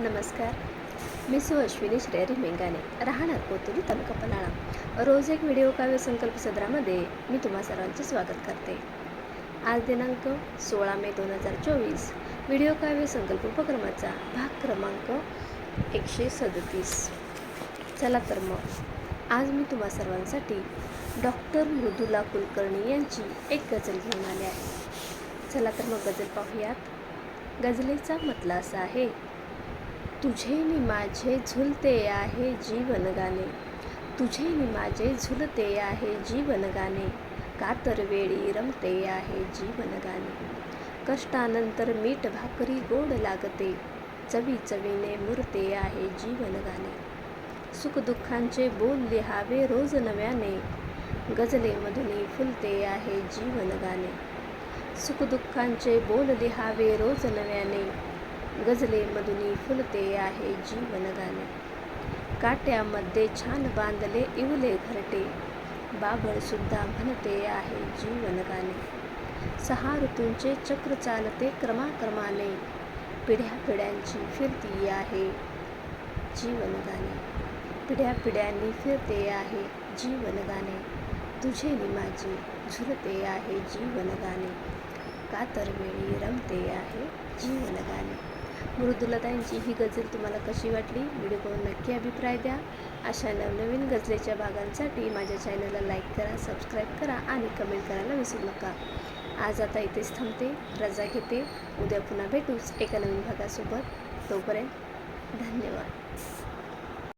नमस्कार. मी सु अश्विनी श्रेयरी मेंगाने राहणार कोतुली तालुका पन्हाळा. रोज एक व्हिडिओ काव्य संकल्प सदरामध्ये मी तुम्हा सर्वांचे स्वागत करते. आज दिनांक सोळा मे दोन हजार चोवीस. व्हिडिओ काव्य संकल्प उपक्रमाचा भाग क्रमांक एकशे सदतीस. चला तर मग. आज मी तुम्हा सर्वांसाठी डॉक्टर मृदुला कुलकर्णी यांची एक गझल घेऊन आली आहे. चला तर मग गझल पाहूयात. गझलेचा मतला असा आहे. तुझे नि माझे झुलते आहे जीवन गाणे. तुझे नि माझे झुलते आहे जीवन गाणे. कातर वेळी रमते आहे जीवन गाणे. कष्टानंतर मीठ भाकरी गोड लागते. चवी चवीने मुरते आहे जीवन गाणे. सुखदुःखांचे बोल लिहावे रोज नव्याने. गजलेमधुनी फुलते आहे जीवन गाणे. सुखदुःखांचे बोल लिहावे रोज नव्याने. गझलेमधुनी फुलते आहे जीवन गाणे काट्यामध्ये छान बांधले इवले घरटे. बाबळ सुद्धा म्हणते आहे जीवन गाणे सहा ऋतूंचे चक्र चालते क्रमाक्रमाने. पिढ्या पिढ्यांची फिरती आहे जीवन गाणे पिढ्या पिढ्यांनी फिरते आहे जीवन गाणे तुझे निमाजे झुरते झुलते आहे जीवन गाणे कातरवेळी रमते आहे जीवन मृदुलता यांची ही गझल तुम्हाला कशी वाटली? व्हिडिओ पाहून नक्की अभिप्राय द्या. अशा नवनवीन गझलेच्या भागांसाठी माझ्या चॅनलला लाईक करा सबस्क्राईब करा आणि कमेंट करायला विसरू नका. आज आता इथेच थांबते. रजा घेते. उद्या पुन्हा भेटूच एका नवीन भागासोबत. तोपर्यंत धन्यवाद.